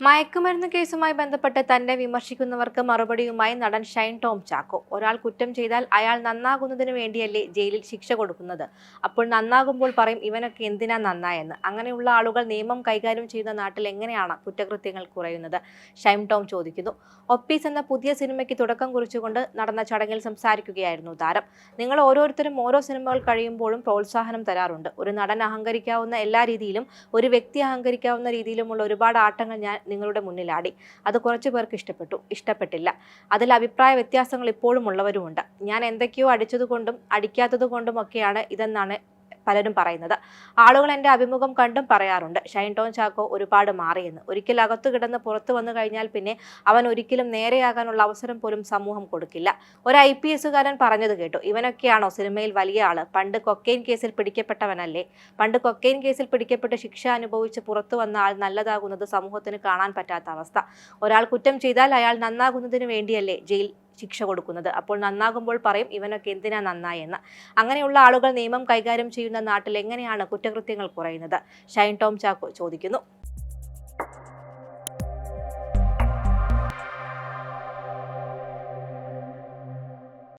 മയക്കുമരുന്ന് കേസുമായി ബന്ധപ്പെട്ട് തന്നെ വിമർശിക്കുന്നവർക്ക് മറുപടിയുമായി നടൻ ഷൈൻ ടോം ചാക്കോ. ഒരാൾ കുറ്റം ചെയ്താൽ അയാൾ നന്നാകുന്നതിന് വേണ്ടിയല്ലേ ജയിലിൽ ശിക്ഷ കൊടുക്കുന്നത്. അപ്പോൾ നന്നാകുമ്പോൾ പറയും ഇവനൊക്കെ എന്തിനാ നന്നായെന്ന്. അങ്ങനെയുള്ള ആളുകൾ നിയമം കൈകാര്യം ചെയ്യുന്ന നാട്ടിൽ എങ്ങനെയാണ് കുറ്റകൃത്യങ്ങൾ കുറയുന്നത്? ഷൈൻ ടോം ചോദിക്കുന്നു. ഒപ്പീസ് എന്ന പുതിയ സിനിമയ്ക്ക് തുടക്കം കുറിച്ചുകൊണ്ട് നടന്ന ചടങ്ങിൽ സംസാരിക്കുകയായിരുന്നു താരം. നിങ്ങൾ ഓരോരുത്തരും ഓരോ സിനിമകൾ കഴിയുമ്പോഴും പ്രോത്സാഹനം തരാറുണ്ട്. ഒരു നടൻ അഹങ്കരിക്കാവുന്ന എല്ലാ രീതിയിലും ഒരു വ്യക്തി അഹങ്കരിക്കാവുന്ന രീതിയിലുമുള്ള ഒരുപാട് ആട്ടങ്ങൾ ഞാൻ നിങ്ങളുടെ മുന്നിലാടി അത് കുറച്ചു പേർക്ക് ഇഷ്ടപ്പെട്ടു. ഇഷ്ടപ്പെട്ടില്ല. അതിൽ അഭിപ്രായ വ്യത്യാസങ്ങൾ ഇപ്പോഴും ഉള്ളവരുമുണ്ട്. ഞാൻ എന്തൊക്കെയോ അടിച്ചതുകൊണ്ടും അടിക്കാത്തത് കൊണ്ടും ഒക്കെയാണ് ഇതെന്നാണ് പലരും പറയുന്നത്. ആളുകൾ എന്റെ അഭിമുഖം കണ്ടും പറയാറുണ്ട് ഷൈൻ ടോൺ ചാക്കോ ഒരുപാട് മാറിയെന്ന്. ഒരിക്കൽ അകത്തു കിടന്ന് പുറത്തു വന്നു കഴിഞ്ഞാൽ പിന്നെ അവൻ ഒരിക്കലും നേരെയാകാനുള്ള അവസരം പോലും സമൂഹം കൊടുക്കില്ല. ഒരു ഐ പി എസുകാരൻ പറഞ്ഞത് കേട്ടു ഇവനൊക്കെയാണോ സിനിമയിൽ വലിയ ആൾ? പണ്ട് കൊക്കെയിൻ കേസിൽ പിടിക്കപ്പെട്ടവനല്ലേ? പണ്ട് കൊക്കെയിൻ കേസിൽ പിടിക്കപ്പെട്ട് ശിക്ഷ അനുഭവിച്ച് പുറത്തു വന്ന ആൾ നല്ലതാകുന്നത് സമൂഹത്തിന് കാണാൻ പറ്റാത്ത അവസ്ഥ. ഒരാൾ കുറ്റം ചെയ്താൽ അയാൾ നന്നാകുന്നതിന് വേണ്ടിയല്ലേ? ജയിൽ ശിക്ഷ കൊടുക്കുന്നത്. അപ്പോൾ നന്നാകുമ്പോൾ പറയും ഇവനൊക്കെ എന്തിനാ നന്നായെന്ന്? അങ്ങനെയുള്ള ആളുകൾ നിയമം കൈകാര്യം ചെയ്യുന്ന നാട്ടിൽ എങ്ങനെയാണ് കുറ്റകൃത്യങ്ങൾ കുറയുന്നത്? ഷൈൻ ടോം ചാക്കോ ചോദിക്കുന്നു.